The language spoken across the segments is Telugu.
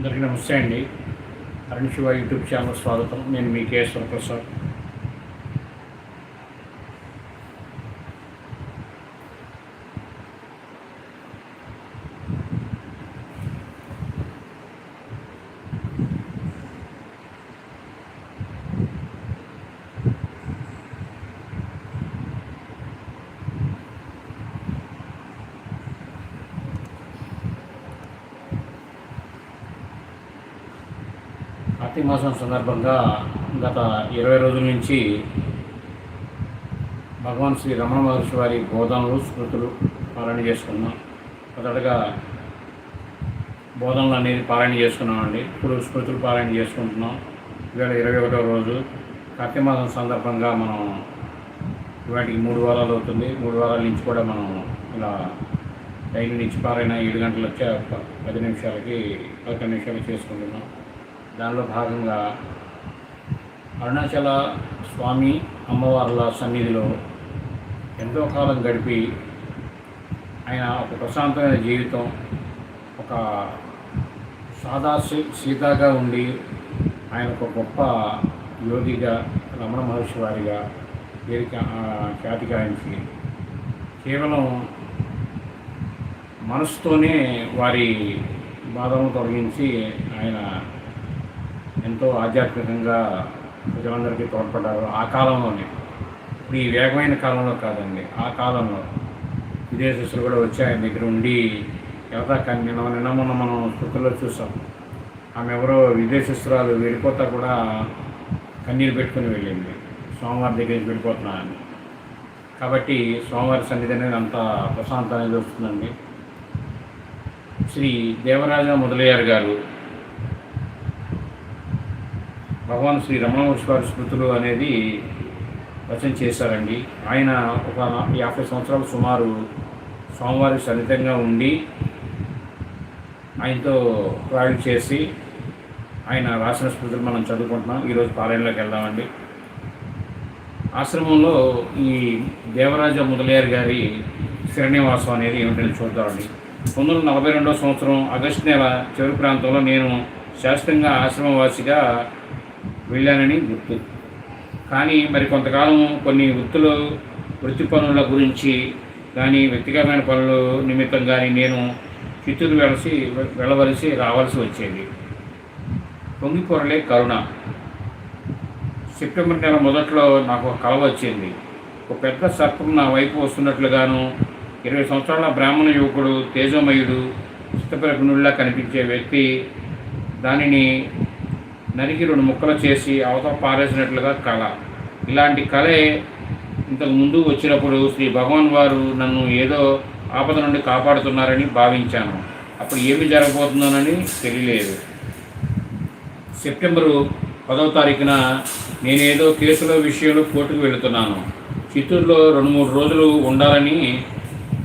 అందరికీ నమస్తే అండి. అరుణ్ శివ యూట్యూబ్ ఛానల్ స్వాగతం. నేను మీ కేశ్వర ప్రసాద్ కార్తీక మాసం సందర్భంగా గత ఇరవై రోజుల నుంచి భగవాన్ శ్రీ రమణ మహర్షి వారి బోధనలు స్మృతులు పారాయణ చేసుకున్నాం. మొదటగా బోధనలు అనేది పారాయణ చేసుకున్నామండి. ఇప్పుడు స్మృతులు పారాయణ చేసుకుంటున్నాం. ఇవాళ ఇరవై ఒకటో రోజు. కార్తీక మాసం సందర్భంగా మనం వాటికి మూడు వారాలు అవుతుంది. మూడు వారాల నుంచి కూడా మనం ఇలా డైలీ నుంచి పారైన ఏడు గంటలు వచ్చే పది నిమిషాలకి పదకొండు నిమిషాలు చేసుకుంటున్నాం. దానిలో భాగంగా అరుణాచల స్వామి అమ్మవార్ల సన్నిధిలో ఎంతో కాలం గడిపి ఆయన ఒక ప్రశాంతమైన జీవితం ఒక సాదా సీ- సీతాగా ఉండి ఆయన ఒక గొప్ప యోగిగా రమణ మహర్షి వారిగా పేరుకి ఖ్యాతిగాయించి కేవలం మనసుతోనే వారి బాధలను తొలగించి ఆయన ఎంతో ఆధ్యాత్మికంగా ప్రజలందరికీ తోడ్పడ్డారు. ఆ కాలంలోనే ఇప్పుడు ఈ వేగమైన కాలంలో కాదండి ఆ కాలంలో విదేశస్తులు కూడా వచ్చి ఆయన దగ్గర ఉండి ఎవరా కానీ నిన్న నిన్న మొన్న మనం స్థుతుల్లో చూసాం. ఆమె ఎవరో విదేశస్తురాలు వెళ్ళిపోతా కూడా కన్నీరు పెట్టుకుని వెళ్ళింది. సోమవారి దగ్గర నుంచి వెళ్ళిపోతున్నా అని. కాబట్టి సోమవారి సన్నిధి అనేది అంత ప్రశాంతం అనేది వస్తుందండి. శ్రీ దేవరాజ మొదలయ్యారు గారు భగవాన్ శ్రీ రమణమహర్షి స్మృతులు అనేది రచన చేశారండి. ఆయన ఒక యాభై సంవత్సరాలు సుమారు స్వామివారి సన్నిహితంగా ఉండి ఆయనతో ట్రావెల్ చేసి ఆయన రాసిన స్మృతులు మనం చదువుకుంటున్నాం. ఈరోజు పాలనలోకి వెళ్దామండి. ఆశ్రమంలో ఈ దేవరాజ ముదలయ్యారు గారి శ్రీనివాసం అనేది ఏమిటని చూద్దామండి. పంతొమ్మిది వందల నలభై రెండవ సంవత్సరం ఆగస్టు నెల చివరి ప్రాంతంలో నేను శాస్త్రంగా ఆశ్రమవాసిగా వెళ్ళానని గుర్తు. కానీ మరి కొంతకాలం కొన్ని వృత్తులు వృత్తి పనుల గురించి కానీ వ్యక్తిగతమైన పనుల నిమిత్తం కానీ నేను చిత్తూరు వెలసి వెళ్ళవలసి రావాల్సి వచ్చేది. పొంగిపొరలే కరుణ. సెప్టెంబర్ నెల మొదట్లో నాకు ఒక కల వచ్చింది. ఒక పెద్ద సర్పం నా వైపు వస్తున్నట్లుగాను ఇరవై సంవత్సరాల బ్రాహ్మణ యువకుడు తేజోమయుడు చిత్తప్రజ్ఞుడిలా కనిపించే వ్యక్తి దానిని నరికి రెండు ముక్కలు చేసి అవతల పారేసినట్లుగా కళ. ఇలాంటి కళే ఇంతకు ముందు వచ్చినప్పుడు శ్రీ భగవాన్ వారు నన్ను ఏదో ఆపద నుండి కాపాడుతున్నారని భావించాను. అప్పుడు ఏమి జరగబోతుందోనని తెలియలేదు. సెప్టెంబరు పదవ తారీఖున నేనేదో కేసుల విషయంలో కోర్టుకు వెళుతున్నాను. చిత్తూరులో రెండు మూడు రోజులు ఉండాలని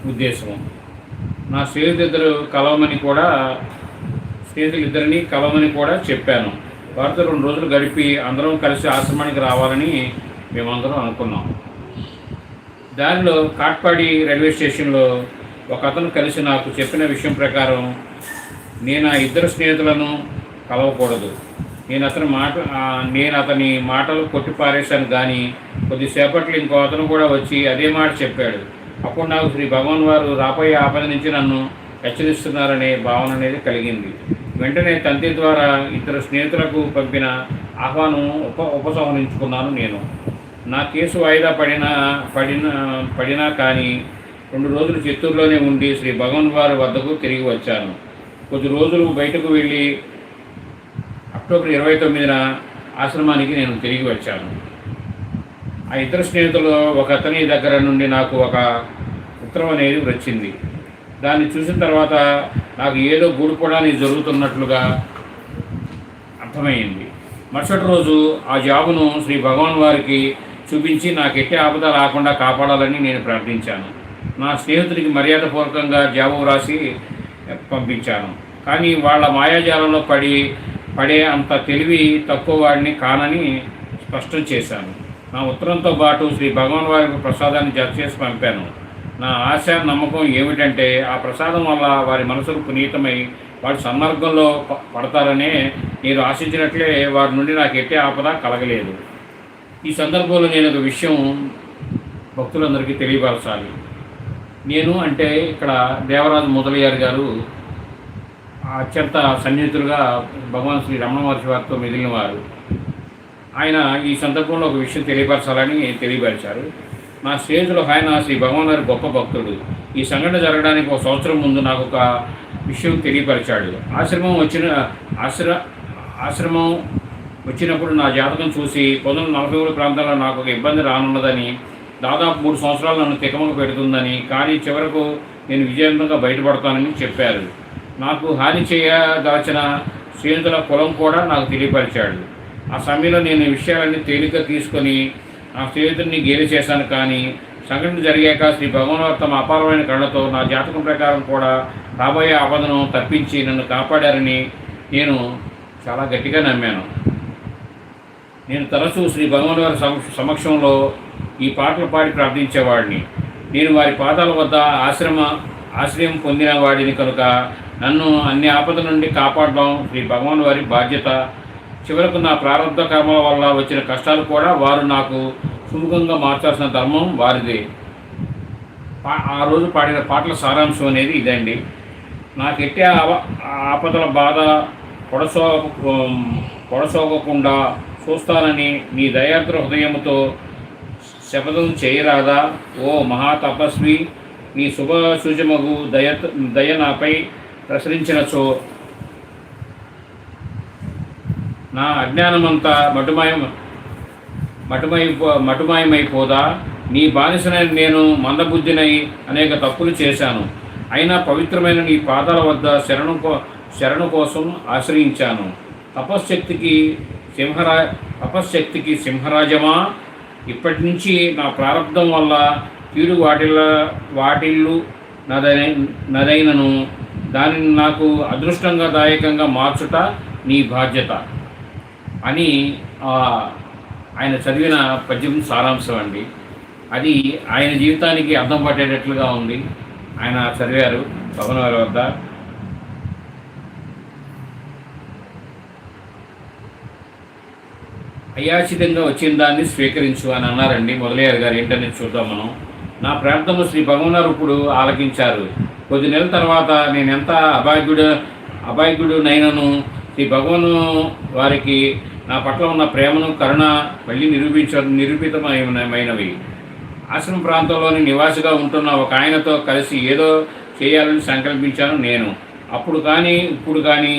ఉద్దేశం. నా స్నేహితులిద్దరు కలవమని కూడా స్నేహితులిద్దరిని కలవమని కూడా చెప్పాను. వారితో రెండు రోజులు గడిపి అందరం కలిసి ఆశ్రమానికి రావాలని మేమందరం అనుకున్నాం. దానిలో కాట్పాడి రైల్వే స్టేషన్లో ఒక అతను కలిసి నాకు చెప్పిన విషయం ప్రకారం నేను ఆ ఇద్దరు స్నేహితులను కలవకూడదు. నేను అతని మాట నేను అతని మాటలు కొట్టిపారేశాను కానీ కొద్దిసేపట్లో ఇంకో అతను కూడా వచ్చి అదే మాట చెప్పాడు. అప్పుడు నాకు శ్రీ భగవాన్ వారు రాబోయే ఆపద నుంచి నన్ను హెచ్చరిస్తున్నారనే భావన అనేది కలిగింది. వెంటనే తంతి ద్వారా ఇద్దరు స్నేహితులకు పంపిన ఆహ్వానం ఉప ఉపసంహరించుకున్నాను నేను. నా కేసు వాయిదా పడిన పడిన పడినా కానీ రెండు రోజులు చిత్తూరులోనే ఉండి శ్రీ భగవన్ వారి వద్దకు తిరిగి వచ్చాను. కొద్ది రోజులు బయటకు వెళ్ళి అక్టోబర్ ఇరవై తొమ్మిదిన ఆశ్రమానికి నేను తిరిగి వచ్చాను. ఆ ఇద్దరు స్నేహితులు ఒక అతని దగ్గర నుండి నాకు ఒక ఉత్తరం అనేది వచ్చింది. దాన్ని చూసిన తర్వాత నాకు ఏదో గూడుకోవడానికి జరుగుతున్నట్లుగా అర్థమైంది. మరుసటి రోజు ఆ జాబును శ్రీ భగవాన్ వారికి చూపించి నాకు ఎట్టి ఆపద రాకుండా కాపాడాలని నేను ప్రార్థించాను. నా స్నేహితుడికి మర్యాదపూర్వకంగా జాబు వ్రాసి పంపించాను. కానీ వాళ్ళ మాయాజాలంలో పడి పడే అంత తెలివి తక్కువ వాడిని కానని స్పష్టం చేశాను. నా ఉత్తరంతో పాటు శ్రీ భగవాన్ వారికి ప్రసాదాన్ని జత చేసి పంపాను. నా ఆశ నమ్మకం ఏమిటంటే ఆ ప్రసాదం వల్ల వారి మనసులు పునీతమై వారి సన్మార్గంలో ప- పడతారనే నేను ఆశించినట్లే వారి నుండి నాకు ఎట్టే ఆపద కలగలేదు. ఈ సందర్భంలో నేను ఒక విషయం భక్తులందరికీ తెలియపరచాలి. నేను అంటే ఇక్కడ దేవరాజు మొదలయ్యారు గారు అత్యంత సన్నిహితులుగా భగవాన్ శ్రీ రమణ మహర్షి వారితో మిగిలిన వారు. ఆయన ఈ సందర్భంలో ఒక విషయం తెలియపరచాలని తెలియపరిచారు. నా స్నేహితులు ఆయన శ్రీ భగవాన్ గారి గొప్ప భక్తుడు. ఈ సంఘటన జరగడానికి ఒక సంవత్సరం ముందు నాకు ఒక విషయం తెలియపరిచాడు. ఆశ్రమం వచ్చిన ఆశ్ర ఆశ్రమం వచ్చినప్పుడు నా జాతకం చూసి పంతొమ్మిది నలభై మూడు ప్రాంతాల్లో నాకు ఒక ఇబ్బంది రానున్నదని దాదాపు మూడు సంవత్సరాలు నన్ను తికమక పెడుతుందని కానీ చివరకు నేను విజయవంతంగా బయటపడతానని చెప్పారు. నాకు హాని చేయదాల్చిన స్నేహితుల కులం కూడా నాకు తెలియపరిచాడు. ఆ సమయంలో నేను విషయాలన్నీ తేలిక తీసుకొని నా స్నేహితుడిని గేలి చేశాను కానీ సంఘటన జరిగాక శ్రీ భగవాన్ తమ అపారమైన కళ్ళతో నా జాతకం ప్రకారం కూడా రాబోయే ఆపదను తప్పించి నన్ను కాపాడారని నేను చాలా గట్టిగా నమ్మాను. నేను తరచూ శ్రీ భగవాన్ వారి సమక్షంలో ఈ పాటలు పాడి ప్రార్థించేవాడిని. నేను వారి పాదాల వద్ద ఆశ్రమ ఆశ్రయం పొందిన వాడిని కనుక నన్ను అన్ని ఆపద నుండి కాపాడడం శ్రీ భగవాన్ వారి బాధ్యత. చివరకు నా ప్రారంభ కర్మల వల్ల వచ్చిన కష్టాలు కూడా వారు నాకు సుముఖంగా మార్చాల్సిన ధర్మం వారిదే. పా- ఆ రోజు పాడిన పాటల సారాంశం అనేది ఇదండి. నాకు ఎట్టే ఆపదల బాధ పొడసో పొడసోగకుండా చూస్తానని నీ దయాద్ర హృదయముతో శపథం చేయరాదా? ఓ మహాతపస్వి నీ శుభ సూచమగు దయ దయ నాపై ప్రసరించినచో నా అజ్ఞానమంతా మటుమాయం మటుమై మటుమాయమైపోదా? నీ బానిసనై నేను మందబుద్ధినై అనేక తప్పులు చేశాను. అయినా పవిత్రమైన నీ పాదాల వద్ద శరణు కో శరణు కోసం ఆశ్రయించాను. తపశ్శక్తికి సింహరా తపశ్శక్తికి సింహరాజమా? ఇప్పటి నుంచి నా ప్రారంధం వల్ల కీడు వాటిల్ల వాటిల్లు నదై నదైనను దానిని నాకు అదృష్టంగా దాయకంగా మార్చుట నీ బాధ్యత. అని ఆయన చదివిన పద్యం సారాంశం అండి. అది ఆయన జీవితానికి అర్థం పట్టేటట్లుగా ఉంది. ఆయన చదివారు పవన్ వారి వద్ద. అయాచితంగా వచ్చిన దాన్ని స్వీకరించు అని అన్నారండి మొదలయ్యారు గారు ఏంటనేది చూద్దాం మనం. నా ప్రాంతంలో శ్రీ భగవనారు ఇప్పుడు ఆలకించారు. కొద్ది నెలల తర్వాత నేను ఎంత అభాగ్యుడు అభాగ్యుడు నైనను శ్రీ భగవను వారికి నా పట్ల ఉన్న ప్రేమను కరుణ మళ్ళీ నిరూపించ నిరూపితమైనవి ఆశ్రమ ప్రాంతంలోని నివాసిగా ఉంటున్న ఒక ఆయనతో కలిసి ఏదో చేయాలని సంకల్పించాను నేను. అప్పుడు కానీ ఇప్పుడు కానీ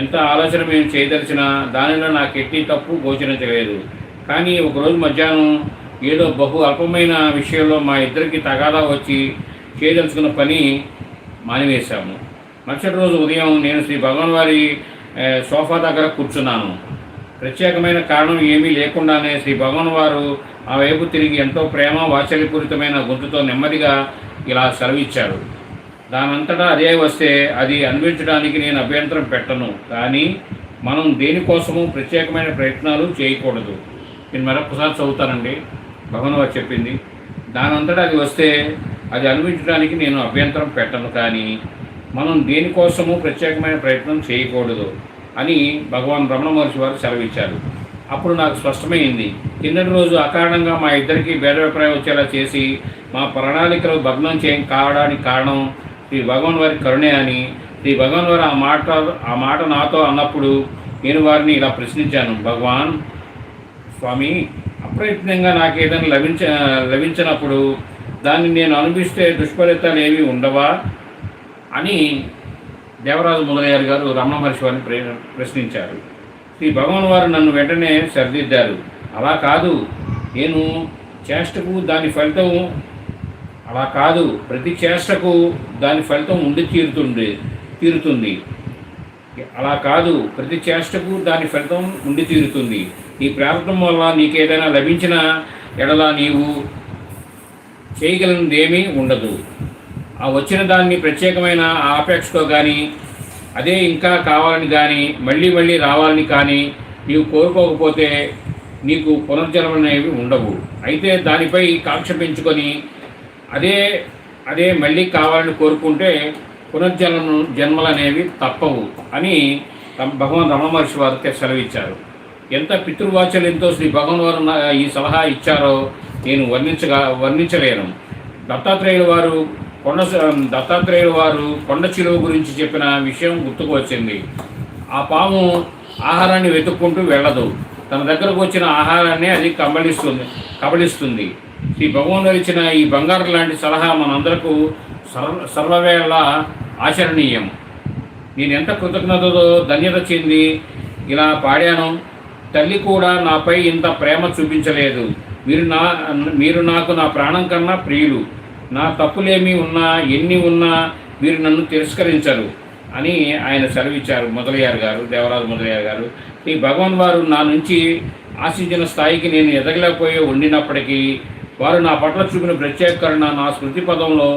ఎంత ఆలోచన మేము చేయదలిచినా దానిలో నాకు ఎట్టి తప్పు గోచరించలేదు. కానీ ఒకరోజు మధ్యాహ్నం ఏదో బహు అల్పమైన విషయంలో మా ఇద్దరికి తగాదా వచ్చి చేయదలుచుకున్న పని మానివేశాము. మరుసటి రోజు ఉదయం నేను శ్రీ భగవాన్ వారి సోఫా దగ్గర కూర్చున్నాను. ప్రత్యేకమైన కారణం ఏమీ లేకుండానే శ్రీ భగవాన్ వారు ఆ వైపు తిరిగి ఎంతో ప్రేమ వాత్సల్యపూరితమైన గొంతుతో నెమ్మదిగా ఇలా సెలవిచ్చారు. దానంతటా అదే వస్తే అది అనిపించడానికి నేను అభ్యంతరం పెట్టను. కానీ మనం దేనికోసము ప్రత్యేకమైన ప్రయత్నాలు చేయకూడదు. నేను మరొకసారి చదువుతానండి. భగవన్ వారు చెప్పింది. దానంతటా అది వస్తే అది అనిపించడానికి నేను అభ్యంతరం పెట్టను. కానీ మనం దేనికోసము ప్రత్యేకమైన ప్రయత్నం చేయకూడదు. అని భగవాన్ రమణ మహర్షి వారు సెలవిచ్చారు. అప్పుడు నాకు స్పష్టమైంది. కిందటి రోజు అకారణంగా మా ఇద్దరికి భేదాభిప్రాయం వచ్చేలా చేసి మా ప్రణాళికలు భగ్నం చేయ కావడానికి కారణం శ్రీ భగవాన్ వారి కరుణే అని. శ్రీ భగవాన్ వారు ఆ మాట ఆ మాట నాతో అన్నప్పుడు నేను వారిని ఇలా ప్రశ్నించాను. భగవాన్ స్వామి అప్రయత్నంగా నాకు ఏదైనా లభించ లభించినప్పుడు దాన్ని నేను అనుభవిస్తే దుష్ఫలితాలు ఏవి ఉండవా? అని దేవరాజు మొదలయ్యారు గారు రమణ మహర్షి వారిని ప్రశ్నించారు. శ్రీ భగవాన్ వారు నన్ను వెంటనే సరిదిద్దారు. అలా కాదు. నేను చేష్టకు దాని ఫలితం అలా కాదు. ప్రతి చేష్టకు దాని ఫలితం ఉండి తీరుతుంది తీరుతుంది. అలా కాదు. ప్రతి చేష్టకు దాని ఫలితం ఉండి తీరుతుంది. ఈ ప్రారంభం వల్ల నీకేదైనా లభించిన ఎడలా నీవు చేయగలిగినదేమీ ఉండదు. ఆ వచ్చిన దాన్ని ప్రత్యేకమైన ఆపేక్షతో కానీ అదే ఇంకా కావాలని కానీ మళ్ళీ మళ్ళీ రావాలని కానీ నీవు కోరుకోకపోతే నీకు పునర్జన్మ అనేవి ఉండవు. అయితే దానిపై కాక్ష పెంచుకొని అదే అదే మళ్ళీ కావాలని కోరుకుంటే పునర్జన్మ జన్మలు అనేవి తప్పవు అని భగవాన్ రమణ మహర్షి వారికి సెలవిచ్చారు. ఎంత పితృవాచల్యంతో శ్రీ భగవాన్ వారు ఈ సలహా ఇచ్చారో నేను వర్ణించగా వర్ణించలేను. దత్తాత్రేయుల వారు కొండ స- దత్తాత్రేయుల వారు కొండ చిలువ గురించి చెప్పిన విషయం గుర్తుకు వచ్చింది. ఆ పాము ఆహారాన్ని వెతుక్కుంటూ వెళ్ళదు. తన దగ్గరకు వచ్చిన ఆహారాన్ని అది కబలిస్తుంది కబలిస్తుంది శ్రీ భగవాన్ ఇచ్చిన ఈ బంగారం లాంటి సలహా మనందరకు సర్వ సర్వవేళ ఆచరణీయం. నేను ఎంత కృతజ్ఞతతో ధన్యత చెంది ఇలా పాడాను తల్లి కూడా నాపై ఇంత ప్రేమ చూపించలేదు. మీరు నా మీరు నాకు నా ప్రాణం కన్నా ప్రియులు. నా తప్పులేమి ఉన్నా ఎన్ని ఉన్నా మీరు నన్ను తిరస్కరించరు అని ఆయన సెలవిచ్చారు మొదలయ్యారు గారు దేవరాజు మొదలయ్యారు గారు. ఈ భగవాన్ వారు నా నుంచి ఆశించిన స్థాయికి నేను ఎదగలేకపోయి ఉండినప్పటికీ వారు నా పట్ల చూపిన ప్రత్యేక కరుణ నా స్మృతి పదంలో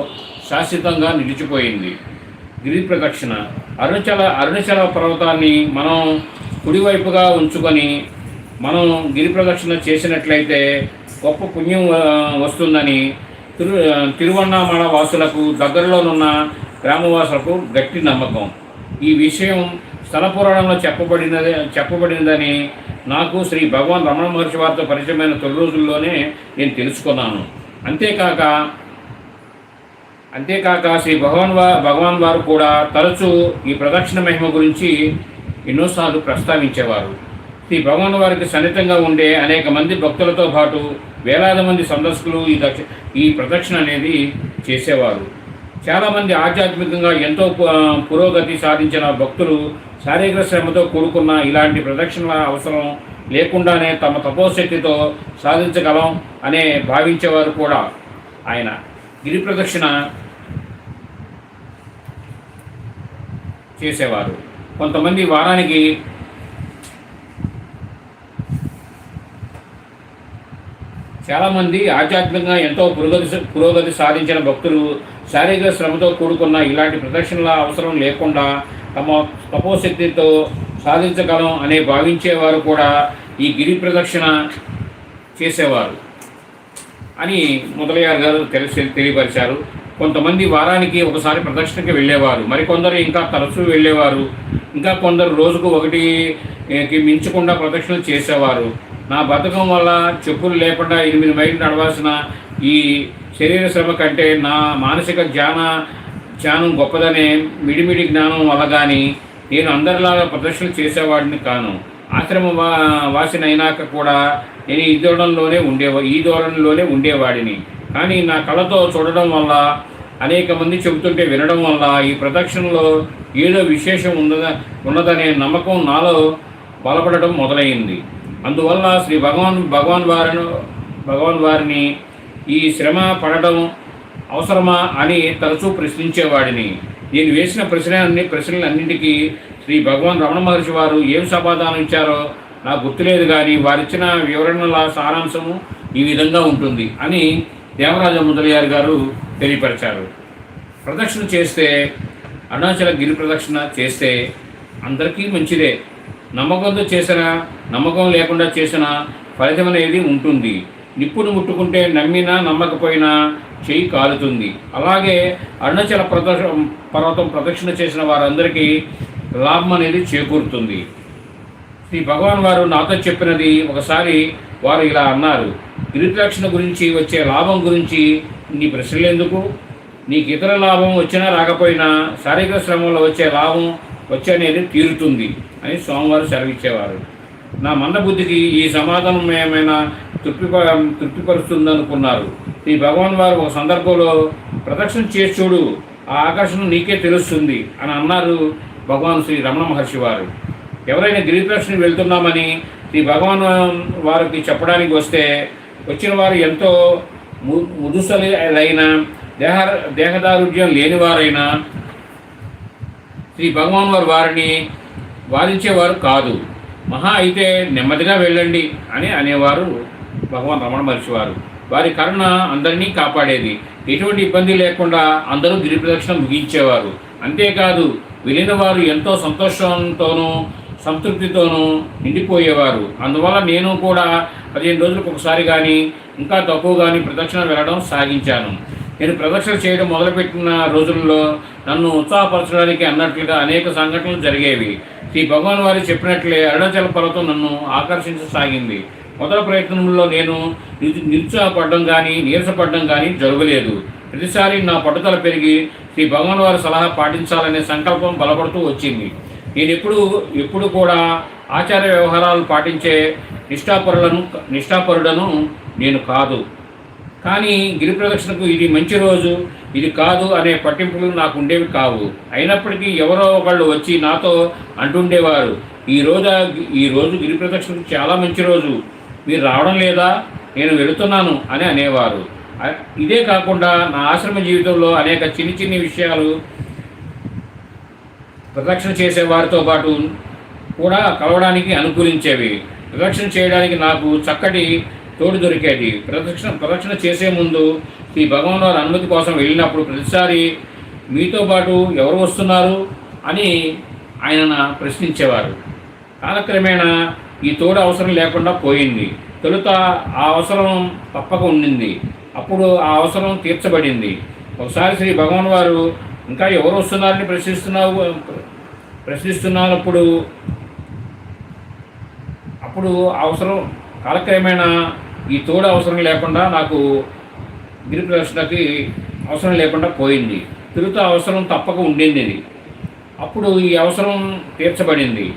శాశ్వతంగా నిలిచిపోయింది. గిరి ప్రదక్షిణ అరుణచల అరుణచల పర్వతాన్ని మనం కుడివైపుగా ఉంచుకొని మనం గిరి ప్రదక్షిణ చేసినట్లయితే గొప్ప పుణ్యం వస్తుందని తిరు తిరువన్నామల వాసులకు దగ్గరలోనున్న గ్రామవాసులకు గట్టి నమ్మకం. ఈ విషయం స్థల పురాణంలో చెప్పబడినది చెప్పబడినదని నాకు శ్రీ భగవాన్ రమణ మహర్షి వారితో పరిచయమైన తొలి రోజుల్లోనే నేను తెలుసుకున్నాను. అంతేకాక అంతేకాక శ్రీ భగవాన్ వా భగవాన్ వారు కూడా తరచూ ఈ ప్రదక్షిణ మహిమ గురించి ఎన్నోసార్లు ప్రస్తావించేవారు. శ్రీ భగవాన్ వారికి సన్నిహితంగా ఉండే అనేక మంది భక్తులతో పాటు వేలాది మంది సందర్శకులు ఈ దక్ష ఈ ప్రదక్షిణ అనేది చేసేవారు. చాలామంది ఆధ్యాత్మికంగా ఎంతో పురోగతి సాధించిన భక్తులు శారీరక శ్రమతో కూడుకున్న ఇలాంటి ప్రదక్షిణల అవసరం లేకుండానే తమ తపోశక్తితో సాధించగలం అనే భావించేవారు కూడా ఆయన. గిరి ప్రదక్షిణ చేసేవారు. కొంతమంది వారానికి చాలామంది ఆధ్యాత్మికంగా ఎంతో పురోగతి పురోగతి సాధించిన భక్తులు శారీరక శ్రమతో కూడుకున్న ఇలాంటి ప్రదక్షిణల అవసరం లేకుండా తమ తపోశక్తితో సాధించగలం అనే భావించేవారు కూడా ఈ గిరి ప్రదక్షిణ చేసేవారు అని మొదలయ్యారు గారు తెలిసి తెలియపరిచారు. కొంతమంది వారానికి ఒకసారి ప్రదక్షిణకి వెళ్ళేవారు. మరికొందరు ఇంకా తరచూ వెళ్ళేవారు. ఇంకా కొందరు రోజుకు ఒకటి మించకుండా ప్రదక్షిణలు చేసేవారు. నా బతుకం వల్ల చెప్పులు లేకుండా ఎనిమిది మైళ్ళు నడవాల్సిన ఈ శరీర శ్రమ కంటే నా మానసిక ధ్యాన ధ్యానం గొప్పదనే మిడిమిడి జ్ఞానం వల్ల కానీ నేను అందరిలాగా ప్రదర్శనలు చేసేవాడిని కాను. ఆశ్రమ వా వాసినైనాక కూడా నేను ఈ ధోరణిలోనే ఉండేవా ఈ ధోరణిలోనే ఉండేవాడిని. కానీ నా కళతో చూడడం వల్ల అనేక మంది చెబుతుంటే వినడం వల్ల ఈ ప్రదక్షిణలో ఏదో విశేషం ఉన్నద ఉన్నదనే నమ్మకం నాలో బలపడటం మొదలైంది. అందువల్ల శ్రీ భగవాన్ భగవాన్ వారిను భగవాన్ వారిని ఈ శ్రమ పడడం అవసరమా అని తరచూ ప్రశ్నించేవాడిని. నేను వేసిన ప్రశ్న అన్ని ప్రశ్నలన్నింటికీ శ్రీ భగవాన్ రమణ మహర్షి వారు ఏం సమాధానం ఇచ్చారో నాకు గుర్తులేదు కానీ వారిచ్చిన వివరణల సారాంశము ఈ విధంగా ఉంటుంది అని దేవరాజ ముదలియారు గారు తెలియపరిచారు. ప్రదక్షిణ చేస్తే అరుణాచల గిరి ప్రదక్షిణ చేస్తే అందరికీ మంచిదే. నమ్మకంతో చేసిన నమ్మకం లేకుండా చేసిన ఫలితం అనేది ఉంటుంది. నిప్పును ముట్టుకుంటే నమ్మినా నమ్మకపోయినా చెయ్యి కాలుతుంది. అలాగే అరుణాచల ప్రదక్ష పర్వతం ప్రదక్షిణ చేసిన వారందరికీ లాభం అనేది చేకూరుతుంది. శ్రీ భగవాన్ వారు నాతో చెప్పినది ఒకసారి వారు ఇలా అన్నారు. గిరిప్రదక్షిణ గురించి వచ్చే లాభం గురించి నీ ప్రశ్నలు ఎందుకు? నీకు ఇతర లాభం వచ్చినా రాకపోయినా శారీరక శ్రమంలో వచ్చే లాభం వచ్చే అనేది తీరుతుంది అని స్వామివారు సెలవిచ్చేవారు. నా మందబుద్ధికి ఈ సమాధానం ఏమైనా తృప్తిప తృప్తిపరుస్తుందనుకున్నారు. శ్రీ భగవాన్ వారు ఒక సందర్భంలో ప్రదక్షిణ చేసి చూడు ఆ ఆకర్షణ నీకే తెలుస్తుంది అని అన్నారు భగవాన్ శ్రీ రమణ మహర్షి వారు. ఎవరైనా గిరిప్రదక్షిణ వెళ్తున్నామని శ్రీ భగవాన్ వారికి చెప్పడానికి వస్తే వచ్చిన వారు ఎంతో ము ముదుసలైన దేహ దేహదారుఢ్యం లేనివారైనా శ్రీ భగవాన్ వారు వారిని వారించేవారు కాదు. మహా అయితే నెమ్మదిగా వెళ్ళండి అని అనేవారు భగవాన్ రమణ మహర్షి వారు. వారి కరుణ అందరినీ కాపాడేది. ఎటువంటి ఇబ్బంది లేకుండా అందరూ గిరి ప్రదక్షిణ ముగించేవారు. అంతేకాదు వెళ్ళిన వారు ఎంతో సంతోషంతోనూ సంతృప్తితోనూ నిండిపోయేవారు. అందువల్ల నేను కూడా పదిహేను రోజులకు ఒకసారి కానీ ఇంకా తక్కువ కానీ ప్రదక్షిణ వెళ్ళడం సాగించాను. నేను ప్రదర్శన చేయడం మొదలుపెట్టిన రోజుల్లో నన్ను ఉత్సాహపరచడానికి అన్నట్లుగా అనేక సంఘటనలు జరిగేవి. శ్రీ భగవాన్ వారి చెప్పినట్లే అరుణాచల పర్వతం నన్ను ఆకర్షించసాగింది. మొదటి ప్రయత్నంలో నేను నిరుత్సాహపడడం కానీ నీరసపడడం కానీ జరగలేదు. ప్రతిసారి నా పట్టుదల పెరిగి శ్రీ భగవాన్ వారి సలహా పాటించాలనే సంకల్పం బలపడుతూ వచ్చింది. నేను ఎప్పుడు ఎప్పుడు కూడా ఆచార వ్యవహారాలు పాటించే నిష్ఠాపరులను నిష్ఠాపరుడను నేను కాదు. కానీ గిరి ప్రదక్షిణకు ఇది మంచి రోజు ఇది కాదు అనే పట్టింపులు నాకు ఉండేవి కావు. అయినప్పటికీ ఎవరో ఒకళ్ళు వచ్చి నాతో అంటుండేవారు ఈ రోజు ఈ రోజు గిరి ప్రదక్షిణకు చాలా మంచి రోజు. మీరు రావడం లేదా? నేను వెళుతున్నాను అని అనేవారు. ఇదే కాకుండా నా ఆశ్రమ జీవితంలో అనేక చిన్ని చిన్ని విషయాలు ప్రదక్షిణ చేసేవారితో పాటు కూడా కలవడానికి అనుకూలించేవి. ప్రదక్షిణ చేయడానికి నాకు చక్కటి తోడు దొరికేది ప్రదక్షిణ ప్రదక్షిణ చేసే ముందు ఈ భగవాన్ వారి అనుమతి కోసం వెళ్ళినప్పుడు ప్రతిసారి మీతో పాటు ఎవరు వస్తున్నారు అని ఆయన ప్రశ్నించేవారు. కాలక్రమేణా ఈ తోడు అవసరం లేకుండా పోయింది. తొలుత ఆ అవసరం తప్పక ఉండింది అప్పుడు ఆ అవసరం తీర్చబడింది. ఒకసారి శ్రీ భగవాన్ వారు ఇంకా ఎవరు వస్తున్నారని ప్రశ్నిస్తున్నావు? ప్రశ్నిస్తున్నప్పుడు అప్పుడు అవసరం కాలక్రమేణా ఈ తోడు అవసరం లేకుండా నాకు గిరి ప్రదర్శనకి అవసరం లేకుండా పోయింది. తిరుగుతూ అవసరం తప్పక ఉండింది అప్పుడు ఈ అవసరం తీర్చబడింది.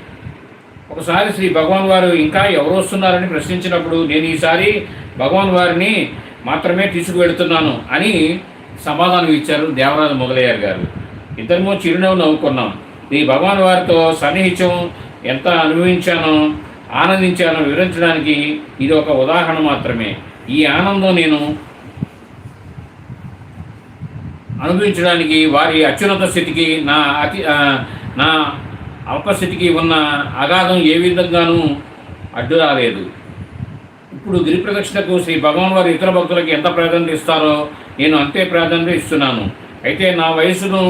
ఒకసారి శ్రీ భగవాన్ వారు ఇంకా ఎవరు వస్తున్నారని ప్రశ్నించినప్పుడు నేను ఈసారి భగవాన్ వారిని మాత్రమే తీసుకువెడుతున్నాను అని సమాధానం ఇచ్చారు దేవరాజ మొదలయ్యారు గారు. ఇద్దరము చిరునవ్వు నవ్వుకున్నాం. ఈ భగవాన్ వారితో సన్నిహిత్యం ఎంత అనుభవించానో ఆనందించాను వివరించడానికి ఇది ఒక ఉదాహరణ మాత్రమే. ఈ ఆనందం నేను అనుభవించడానికి వారి అత్యున్నత స్థితికి నా అతి నా అల్పస్థితికి ఉన్న అగాధం ఏ విధంగానూ అడ్డు రాలేదు. ఇప్పుడు గిరి ప్రదక్షిణకు శ్రీ భగవాన్ వారు ఇతర భక్తులకి ఎంత ప్రాధాన్యత ఇస్తారో నేను అంతే ప్రాధాన్యత ఇస్తున్నాను. అయితే నా వయసును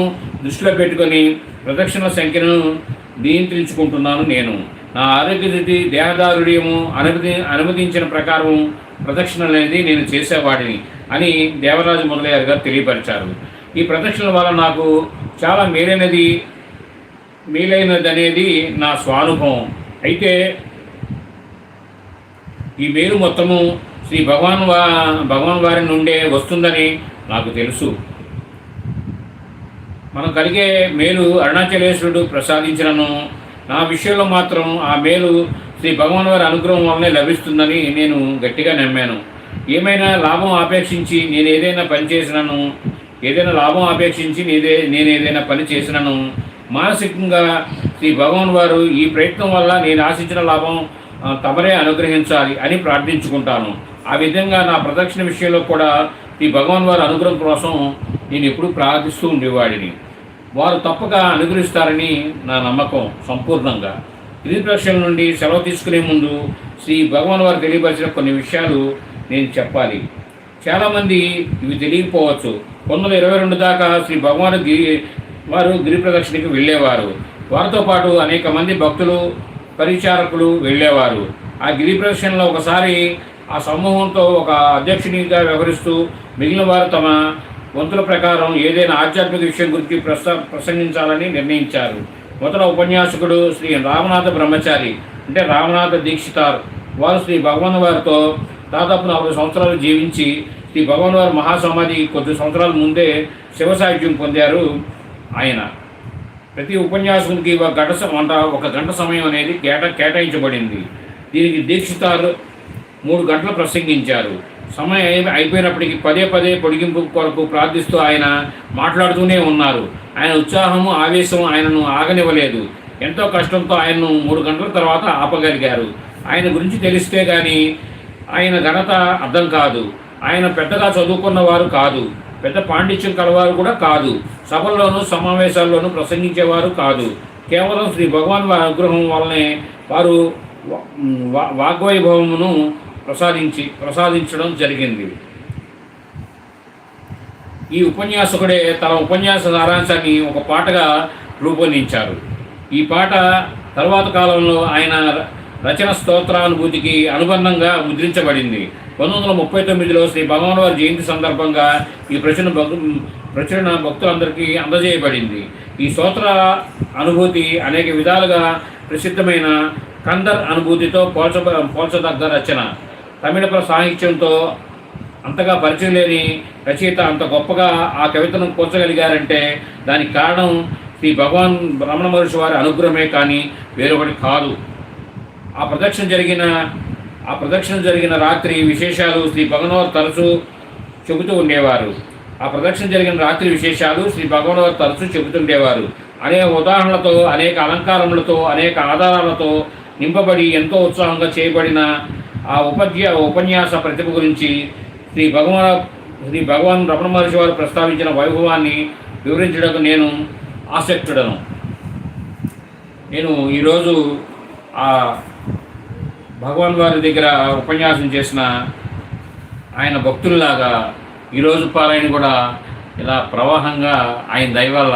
దృష్టిలో పెట్టుకొని ప్రదక్షిణ సంఖ్యను నియంత్రించుకుంటున్నాను నేను. నా ఆరోగ్య స్థితి దేహదారుడ్యము అనుమతి అనుమతించిన ప్రకారం ప్రదక్షిణలు అనేది నేను చేసేవాడిని అని దేవరాజు మొదలయ్యారు గారు తెలియపరిచారు. ఈ ప్రదక్షిణల వల్ల నాకు చాలా మేలైనది మేలైనది అనేది నా స్వానుభవం. అయితే ఈ మేలు మొత్తము శ్రీ భగవాన్ వా భగవాన్ వారి నుండే వస్తుందని నాకు తెలుసు. మనం కలిగే మేలు అరుణాచలేశ్వరుడు ప్రసాదించినను. నా విషయంలో మాత్రం ఆ మేలు శ్రీ భగవాన్ వారి అనుగ్రహం వల్లనే లభిస్తుందని నేను గట్టిగా నమ్మాను. ఏమైనా లాభం ఆపేక్షించి నేను ఏదైనా పని చేసినను ఏదైనా లాభం ఆపేక్షించి నేదే నేను ఏదైనా పని చేసినను మానసికంగా శ్రీ భగవాన్ వారు ఈ ప్రయత్నం వల్ల నేను ఆశించిన లాభం తమరే అనుగ్రహించాలి అని ప్రార్థించుకుంటాను. ఆ విధంగా నా ప్రదక్షిణ విషయంలో కూడా శ్రీ భగవాన్ వారి అనుగ్రహం కోసం నేను ఎప్పుడూ ప్రార్థిస్తూ ఉండేవాడిని. వారు తప్పక అనుగ్రహిస్తారని నా నమ్మకం సంపూర్ణంగా. గిరి ప్రదక్షిణ నుండి సెలవు తీసుకునే ముందు శ్రీ భగవాన్ వారు తెలియపరిచిన కొన్ని విషయాలు నేను చెప్పాలి. చాలామంది ఇవి తెలియకపోవచ్చు. వందల ఇరవై రెండు దాకా శ్రీ భగవాన్ గిరి వారు గిరి ప్రదక్షిణకి వెళ్ళేవారు. వారితో పాటు అనేక మంది భక్తులు పరిచారకులు వెళ్ళేవారు. ఆ గిరి ప్రదక్షిణలో ఒకసారి ఆ సమూహంతో ఒక అధ్యక్షునిగా వ్యవహరిస్తూ మిగిలిన వారు తమ వంతుల ప్రకారం ఏదైనా ఆధ్యాత్మిక విషయం గురించి ప్రస ప్రసంగించాలని నిర్ణయించారు. మొదట ఉపన్యాసకుడు శ్రీ రామనాథ బ్రహ్మచారి అంటే రామనాథ దీక్షితార్ వారు శ్రీ భగవాన్ వారితో దాదాపు నలభై సంవత్సరాలు జీవించి శ్రీ భగవాన్ వారి మహాసమాధి కొద్ది సంవత్సరాల ముందే శివ సాహిత్యం పొందారు ఆయన. ప్రతి ఉపన్యాసకునికి ఒక గంట వంట ఒక గంట సమయం అనేది కేట కేటాయించబడింది. దీనికి దీక్షితారు మూడు గంటలు ప్రసంగించారు. సమయం అయిపోయినప్పటికీ పదే పదే పొడిగింపు కొరకు ప్రార్థిస్తూ ఆయన మాట్లాడుతూనే ఉన్నారు. ఆయన ఉత్సాహము ఆవేశం ఆయనను ఆగనివ్వలేదు. ఎంతో కష్టంతో ఆయనను మూడు గంటల తర్వాత ఆపగలిగారు. ఆయన గురించి తెలిస్తే కానీ ఆయన ఘనత అర్థం కాదు. ఆయన పెద్దగా చదువుకున్న వారు కాదు. పెద్ద పాండిత్యం కలవారు కూడా కాదు. సభల్లోనూ సమావేశాల్లోనూ ప్రసంగించేవారు కాదు. కేవలం శ్రీ భగవాన్ వారి అనుగ్రహం వల్లనే వారు వా- వాగ్వైభవమును ప్రసాదించి ప్రసాదించడం జరిగింది. ఈ ఉపన్యాసకుడే తన ఉపన్యాస సారాంశాన్ని ఒక పాటగా రూపొందించారు. ఈ పాట తర్వాత కాలంలో ఆయన రచన స్తోత్రానుభూతికి అనుబంధంగా ముద్రించబడింది. పంతొమ్మిది వందల ముప్పై తొమ్మిదిలో శ్రీ భగవాన్ వారి జయంతి సందర్భంగా ఈ ప్రచురణ ప్రచురణ భక్తులందరికీ అందజేయబడింది. ఈ స్తోత్ర అనుభూతి అనేక విధాలుగా ప్రసిద్ధమైన కందర్ అనుభూతితో పోల్చ పోల్చదగ్గ రచన. తమిళ సాహిత్యంతో అంతగా పరిచయం లేని రచయిత అంత గొప్పగా ఆ కవితను కూర్చగలిగారంటే దానికి కారణం శ్రీ భగవాన్ రమణ మహర్షి వారి అనుగ్రహమే కానీ వేరొకటి కాదు. ఆ ప్రదక్షిణ జరిగిన ఆ ప్రదక్షిణ జరిగిన రాత్రి విశేషాలు శ్రీ భగవన్ తరచూ చెబుతూ ఉండేవారు. ఆ ప్రదక్షిణ జరిగిన రాత్రి విశేషాలు శ్రీ భగవన్ తరచూ చెబుతుండేవారు అనేక ఉదాహరణలతో అనేక అలంకారములతో అనేక ఆధారాలతో నింపబడి ఎంతో ఉత్సాహంగా చేయబడిన ఆ ఉపద్య ఉపన్యాస ప్రతిభ గురించి శ్రీ భగవాన్ శ్రీ భగవాన్ రమణ మహర్షి వారు ప్రస్తావించిన వైభవాన్ని వివరించడానికి నేను ఆసక్తుడను. నేను ఈరోజు ఆ భగవాన్ వారి దగ్గర ఉపన్యాసం చేసిన ఆయన భక్తుల్లాగా ఈరోజు పారాయణ కూడా ఇలా ప్రవాహంగా ఆయన దయవల్ల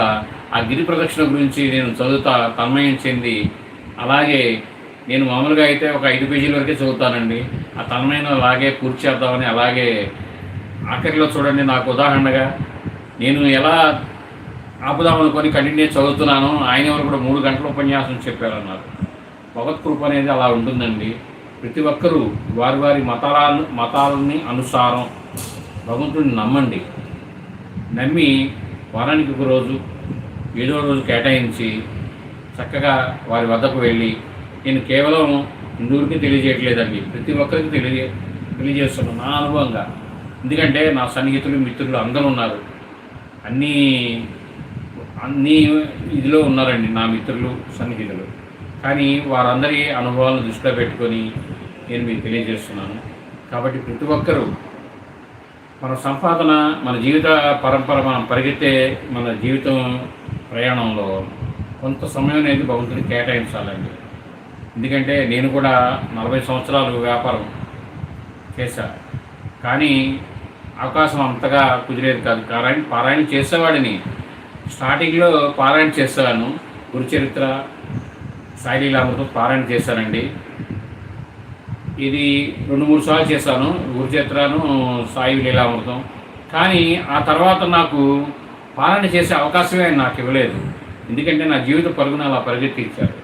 ఆ గిరి ప్రదక్షిణ గురించి నేను చదువుతా తన్మయం చెంది అలాగే నేను మామూలుగా అయితే ఒక ఐదు పేజీల వరకే చదువుతానండి. ఆ తనమైన అలాగే పూర్తి చేద్దామని అలాగే ఆఖరిలో చూడండి నాకు ఉదాహరణగా నేను ఎలా ఆపుదామనుకొని కంటిన్యూ చదువుతున్నాను ఆయన ఎవరు కూడా మూడు గంటల ఉపన్యాసం చెప్పారన్నారు. భగవత్ కృప అనేది అలా ఉంటుందండి. ప్రతి ఒక్కరూ వారి వారి మతాలను మతాలని అనుసారం భగవంతుడిని నమ్మండి. నమ్మి వారానికి ఒక రోజు ఏదో రోజు కేటాయించి చక్కగా వారి వద్దకు వెళ్ళి నేను కేవలం నూరికి తెలియజేయట్లేదండి. ప్రతి ఒక్కరికి తెలియజే తెలియజేస్తున్నాను నా అనుభవంగా. ఎందుకంటే నా సన్నిహితులు మిత్రులు అందరూ ఉన్నారు. అన్నీ అన్నీ ఇదిలో ఉన్నారండి నా మిత్రులు సన్నిహితులు. కానీ వారందరి అనుభవాలను దృష్టిలో పెట్టుకొని నేను మీకు తెలియజేస్తున్నాను. కాబట్టి ప్రతి ఒక్కరూ మన సంపాదన మన జీవిత పరంపర మనం పరిగెత్తే మన జీవితం ప్రయాణంలో కొంత సమయం అనేది భగవంతుడికి కేటాయించాలండి. ఎందుకంటే నేను కూడా నలభై సంవత్సరాలు వ్యాపారం చేశా. కానీ అవకాశం అంతగా కుదిరేది కాదు. పారాయణ పారాయణ చేసేవాడిని. స్టార్టింగ్లో పారాయణ చేసేవాను. గురుచరిత్ర సాయిలీలామృతం పారాయణ చేశానండి. ఇది రెండు మూడు సార్లు చేశాను. గురుచరిత్రను సాయి లీలామృతం. కానీ ఆ తర్వాత నాకు పాలన చేసే అవకాశమే నాకు ఇవ్వలేదు. ఎందుకంటే నా జీవిత పరుగున అలా పరిగెత్తించారు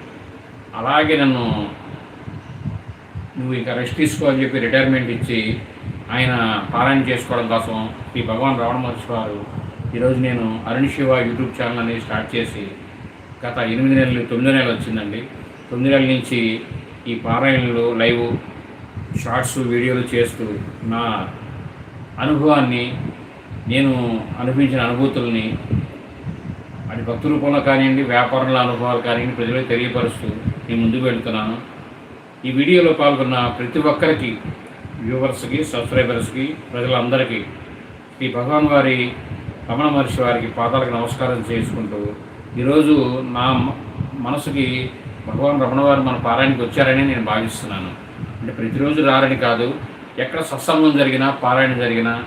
అలాగే నన్ను నువ్వు ఇంకా రెస్ట్ తీసుకో అని చెప్పి రిటైర్మెంట్ ఇచ్చి ఆయన పారాయణ చేసుకోవడం కోసం శ్రీ భగవాన్ రమణ మహర్షి వారు ఈరోజు నేను అరుణ్ శివ యూట్యూబ్ ఛానల్ అనేది స్టార్ట్ చేసి గత ఎనిమిది నెలలు తొమ్మిది నెలలు వచ్చిందండి. తొమ్మిది నెలల నుంచి ఈ పారాయణలు లైవ్ షార్ట్స్ వీడియోలు చేస్తూ నా అనుభవాన్ని నేను అనిపించిన అనుభూతుల్ని అది భక్తు రూపంలో కానివ్వండి వ్యాపారంలో అనుభవాలు కానివ్వండి ప్రజలకు తెలియపరుస్తూ నేను ముందుకు వెళ్తున్నాను. ఈ వీడియోలో పాల్గొన్న ప్రతి ఒక్కరికి వ్యూవర్స్కి సబ్స్క్రైబర్స్కి ప్రజలందరికీ ఈ భగవాన్ వారి రమణ మహర్షి వారికి పాదాలకు నమస్కారం చేసుకుంటూ ఈరోజు నా మనసుకి భగవాన్ రమణ వారు మన పారాయణకి వచ్చారని నేను భావిస్తున్నాను. అంటే ప్రతిరోజు రారని కాదు ఎక్కడ సత్సంగం జరిగినా పారాయణ జరిగినా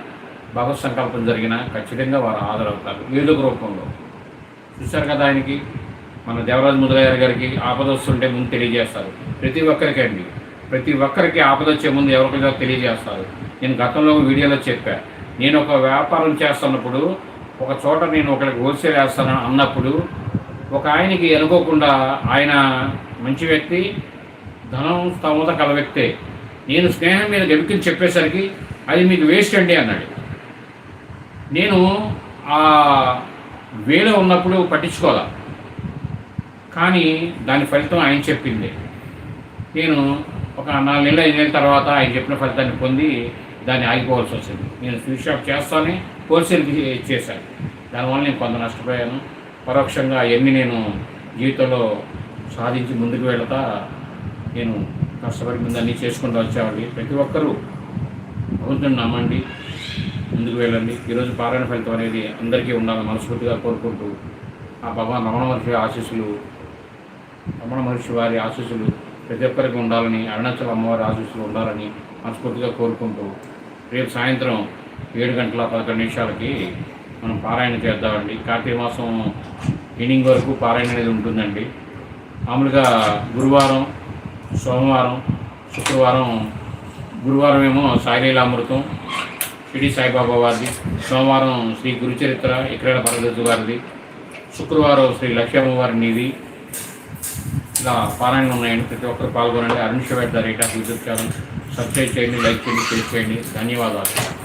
భగవత్ సంకల్పం జరిగినా ఖచ్చితంగా వారు హాజరవుతారు. ఏదో రూపంలో. చూశారు కదా ఆయనకి? మన దేవరాజు ముదలయ్య గారికి ఆపద వస్తుంటే ముందు తెలియజేస్తారు. ప్రతి ఒక్కరికి అండి. ప్రతి ఒక్కరికి ఆపద వచ్చే ముందు ఎవరికైనా తెలియజేస్తారు. నేను గతంలో వీడియోలో చెప్పాను నేను ఒక వ్యాపారం చేస్తున్నప్పుడు ఒక చోట నేను ఒకరికి హోల్సేల్ వేస్తాను అన్నప్పుడు ఒక ఆయనకి అనుకోకుండా ఆయన మంచి వ్యక్తి ధనం స్తమత కల వ్యక్తే. నేను స్నేహం మీద గెలుకుని చెప్పేసరికి అది మీకు వేస్ట్ అండి అన్నాడు. నేను ఆ వేలో ఉన్నప్పుడు పట్టించుకోవాలి కానీ దాని ఫలితం ఆయన చెప్పింది. నేను ఒక నాలుగు నెలలు ఐదు నెలల తర్వాత ఆయన చెప్పిన ఫలితాన్ని పొంది దాన్ని ఆగిపోవాల్సి వచ్చింది. నేను స్వీట్ షాప్ చేస్తానే హోల్సేల్ చేశాను. దానివల్ల నేను కొంత నష్టపోయాను. పరోక్షంగా అవన్నీ నేను జీవితంలో సాధించి ముందుకు వెళతా నేను కష్టపడి ముందు అన్నీ చేసుకుంటూ వచ్చేవాడి ప్రతి ఒక్కరూ ప్రభుత్వం నమ్మండి ముందుకు వెళ్ళండి. ఈరోజు పారాయణ ఫలితం అనేది అందరికీ ఉండాలని మనస్ఫూర్తిగా కోరుకుంటూ ఆ భగవాన్ రమణ మహర్షి ఆశీస్సులు రమణ మహర్షి వారి ఆశీస్సులు ప్రతి ఒక్కరికి ఉండాలని అరుణాచల అమ్మవారి ఆశీస్సులు ఉండాలని మనస్ఫూర్తిగా కోరుకుంటూ రేపు సాయంత్రం ఏడు గంటల పదకొండు నిమిషాలకి మనం పారాయణ చేద్దామండి. కార్తీక మాసం ఈవినింగ్ వరకు పారాయణ అనేది ఉంటుందండి. మామూలుగా గురువారం సోమవారం శుక్రవారం గురువారం ఏమో సాయిలీలామృతం షిడి సాయిబాబా వారిది సోమవారం శ్రీ గురుచరిత్ర ఇక్కడ పరదత్తు వారిది శుక్రవారం శ్రీ లక్ష్మమ్మవారి నిధి ఇలా పారాయణలు ఉన్నాయండి. ప్రతి ఒక్కరు పాల్గొనండి. Arun Shiva the rate of YouTube channel. Subscribe చేయండి లైక్ చేయండి షేర్ చేయండి. ధన్యవాదాలు.